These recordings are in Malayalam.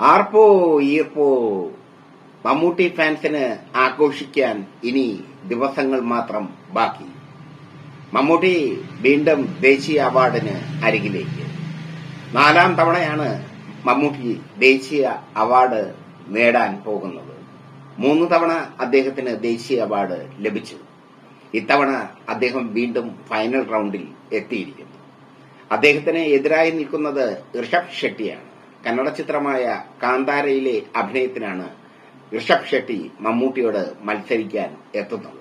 ആർപ്പോ ഈർപ്പോ മമ്മൂട്ടി ഫാൻസിന് ആഘോഷിക്കാൻ ഇനി ദിവസങ്ങൾ മാത്രം ബാക്കി. മമ്മൂട്ടി വീണ്ടും ദേശീയ അവാർഡിന് അരികിലേക്ക്. നാലാം തവണയാണ് മമ്മൂട്ടി ദേശീയ അവാർഡ് നേടാൻ പോകുന്നത്. മൂന്ന് തവണ അദ്ദേഹത്തിന് ദേശീയ അവാർഡ് ലഭിച്ചു. ഇത്തവണ അദ്ദേഹം വീണ്ടും ഫൈനൽ റൗണ്ടിൽ എത്തിയിരിക്കുന്നു. അദ്ദേഹത്തിന് എതിരായി നിൽക്കുന്നത് ഋഷഭ് ഷെട്ടിയാണ്. കന്നഡ ചിത്രമായ കാന്താരയിലെ അഭിനയത്തിനാണ് ഋഷഭ് ഷെട്ടി മമ്മൂട്ടിയോട് മത്സരിക്കാൻ എത്തുന്നത്.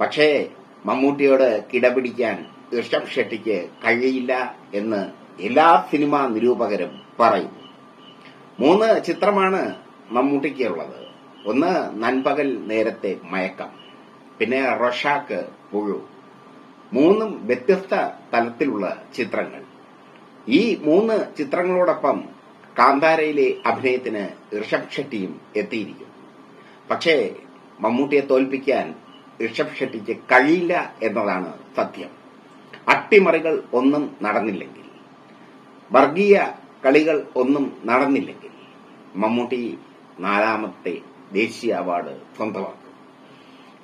പക്ഷേ മമ്മൂട്ടിയോട് കിടപിടിക്കാൻ ഋഷഭ് ഷെട്ടിക്ക് കഴിയില്ല എന്ന് എല്ലാ സിനിമാ നിരൂപകരും പറയുന്നു. മൂന്ന് ചിത്രമാണ് മമ്മൂട്ടിക്കുള്ളത്. ഒന്ന് നൻപകൽ നേരത്തെ മയക്കം പിന്നെ റൊഷാക്ക് പുഴു. മൂന്നും വ്യത്യസ്ത തലത്തിലുള്ള ചിത്രങ്ങൾ. ഈ മൂന്ന് ചിത്രങ്ങളോടൊപ്പം കാന്താരയിലെ അഭിനയത്തിന് ഋഷഭ് ഷെട്ടിയും എത്തിയിരിക്കും പക്ഷേ മമ്മൂട്ടിയെ തോൽപ്പിക്കാൻ ഋഷഭ് ഷെട്ടിക്ക് കഴിയില്ല എന്നതാണ് സത്യം. അട്ടിമറികൾ ഒന്നും നടന്നില്ലെങ്കിൽ വർഗീയ കളികൾ ഒന്നും നടന്നില്ലെങ്കിൽ മമ്മൂട്ടി നാലാമത്തെ ദേശീയ അവാർഡ് സ്വന്തമാക്കും.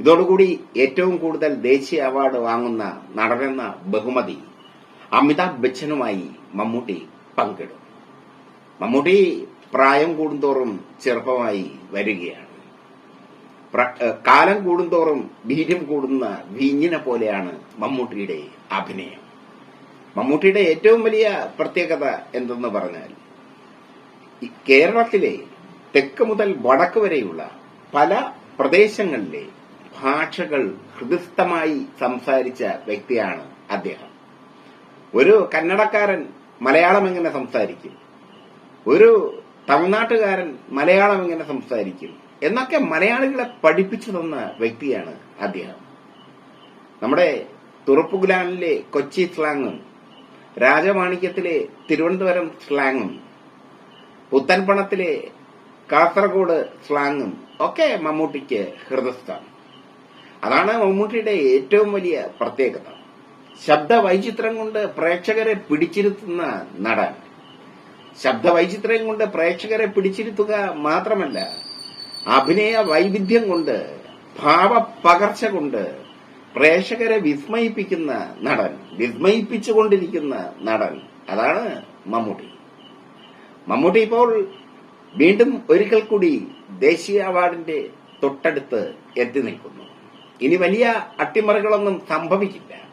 ഇതോടുകൂടി ഏറ്റവും കൂടുതൽ ദേശീയ അവാർഡ് വാങ്ങുന്ന നടനെന്ന ബഹുമതി അമിതാഭ് ബച്ചനുമായി മമ്മൂട്ടി പങ്കിടും. മമ്മൂട്ടി പ്രായം കൂടുന്തോറും ചെറുപ്പമായി വരികയാണ്. കാലം കൂടുന്തോറും വീര്യം കൂടുന്ന വീഞ്ഞിനെ പോലെയാണ് മമ്മൂട്ടിയുടെ അഭിനയം. മമ്മൂട്ടിയുടെ ഏറ്റവും വലിയ പ്രത്യേകത എന്തെന്ന് പറഞ്ഞാൽ കേരളത്തിലെ തെക്ക് മുതൽ വടക്ക് വരെയുള്ള പല പ്രദേശങ്ങളിലെ ഭാഷകൾ ഹൃദയസ്ഥമായി സംസാരിച്ച വ്യക്തിയാണ് അദ്ദേഹം. ഒരു കന്നഡക്കാരൻ മലയാളം എങ്ങനെ സംസാരിക്കും? ഒരു തമിഴ്നാട്ടുകാരൻ മലയാളം ഇങ്ങനെ സംസാരിക്കും. എന്നൊക്കെ മലയാളികളെ പഠിപ്പിച്ചു തന്ന വ്യക്തിയാണ് അദ്ദേഹം. നമ്മുടെ തുറപ്പുകുലാനിലെ കൊച്ചി സ്ലാങ്ങും രാജമാണിക്യത്തിലെ തിരുവനന്തപുരം സ്ലാങ്ങും പുത്തൻപണത്തിലെ കാസർഗോഡ് സ്ലാങ്ങും ഒക്കെ മമ്മൂട്ടിക്ക് ഹൃദയസ്ഥാണ് അതാണ് മമ്മൂട്ടിയുടെ ഏറ്റവും വലിയ പ്രത്യേകത. ശബ്ദ വൈചിത്രം കൊണ്ട് പ്രേക്ഷകരെ പിടിച്ചിരുത്തുന്ന നടൻ. ശബ്ദ വൈചിത്രം കൊണ്ട് പ്രേക്ഷകരെ പിടിച്ചിരുത്തുക മാത്രമല്ല അഭിനയ വൈവിധ്യം കൊണ്ട് ഭാവപകർച്ച കൊണ്ട് പ്രേക്ഷകരെ വിസ്മയിപ്പിക്കുന്ന നടൻ വിസ്മയിപ്പിച്ചുകൊണ്ടിരിക്കുന്ന നടൻ അതാണ് മമ്മൂട്ടി. മമ്മൂട്ടി ഇപ്പോൾ വീണ്ടും ഒരിക്കൽ കൂടി ദേശീയ അവാർഡിന്റെ തൊട്ടടുത്ത് എത്തി നിൽക്കുന്നു. ഇനി വലിയ അട്ടിമറികളൊന്നും സംഭവിക്കില്ല.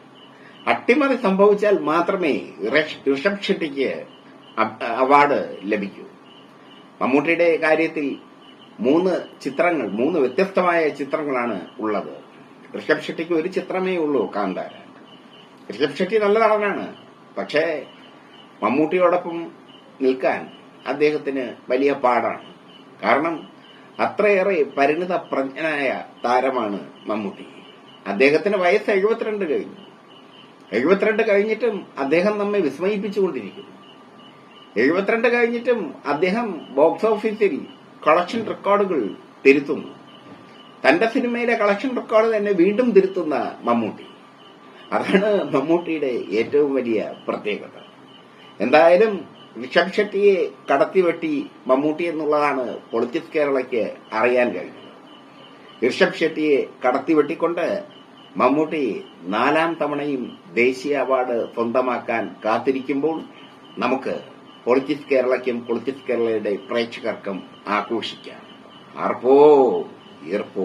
അട്ടിമറി സംഭവിച്ചാൽ മാത്രമേ ഋഷ്- ഋഷഭ് ഷെട്ടിക്ക് അവാർഡ് ലഭിക്കൂ. മമ്മൂട്ടിയുടെ കാര്യത്തിൽ മൂന്ന് ചിത്രങ്ങൾ മൂന്ന് വ്യത്യസ്തമായ ചിത്രങ്ങളാണ് ഉള്ളത്. ഋഷഭ് ഷെട്ടിക്ക് ഒരു ചിത്രമേ ഉള്ളൂ കാന്താര. ഋഷഭ് ഷെട്ടി നല്ല നടനാണ്. പക്ഷേ മമ്മൂട്ടിയോടൊപ്പം നിൽക്കാൻ അദ്ദേഹത്തിന് വലിയ പാടാണ്. കാരണം അത്രയേറെ പരിണിത പ്രജ്ഞനായ താരമാണ് മമ്മൂട്ടി. അദ്ദേഹത്തിന് വയസ്സ് എഴുപത്തിരണ്ട് കഴിഞ്ഞു. എഴുപത്തിരണ്ട് കഴിഞ്ഞിട്ടും അദ്ദേഹം നമ്മെ വിസ്മയിപ്പിച്ചുകൊണ്ടിരിക്കുന്നു. എഴുപത്തിരണ്ട് കഴിഞ്ഞിട്ടും അദ്ദേഹം ബോക്സ് ഓഫീസിൽ കളക്ഷൻ റെക്കോർഡുകൾ തിരുത്തുന്നു. തന്റെ സിനിമയിലെ കളക്ഷൻ റെക്കോർഡ് തന്നെ വീണ്ടും തിരുത്തുന്ന മമ്മൂട്ടി. അതാണ് മമ്മൂട്ടിയുടെ ഏറ്റവും വലിയ പ്രത്യേകത. എന്തായാലും ഋഷഭ് ഷെട്ടിയെ കടത്തിവെട്ടി മമ്മൂട്ടി എന്നുള്ളതാണ് പൊളിറ്റിക്സ് കേരളയ്ക്ക് അറിയാൻ കഴിഞ്ഞത്. ഋഷഭ് ഷെട്ടിയെ കടത്തിവെട്ടിക്കൊണ്ട് മമ്മൂട്ടി നാലാം തവണയും ദേശീയ അവാർഡ് സ്വന്തമാക്കാൻ കാത്തിരിക്കുമ്പോൾ നമുക്ക് പൊളിറ്റിക്സ് കേരളയ്ക്കും പൊളിറ്റിക്സ് കേരളയുടെ പ്രേക്ഷകർക്കും ആഘോഷിക്കാം. ആർപ്പോ? ഈർപ്പോ?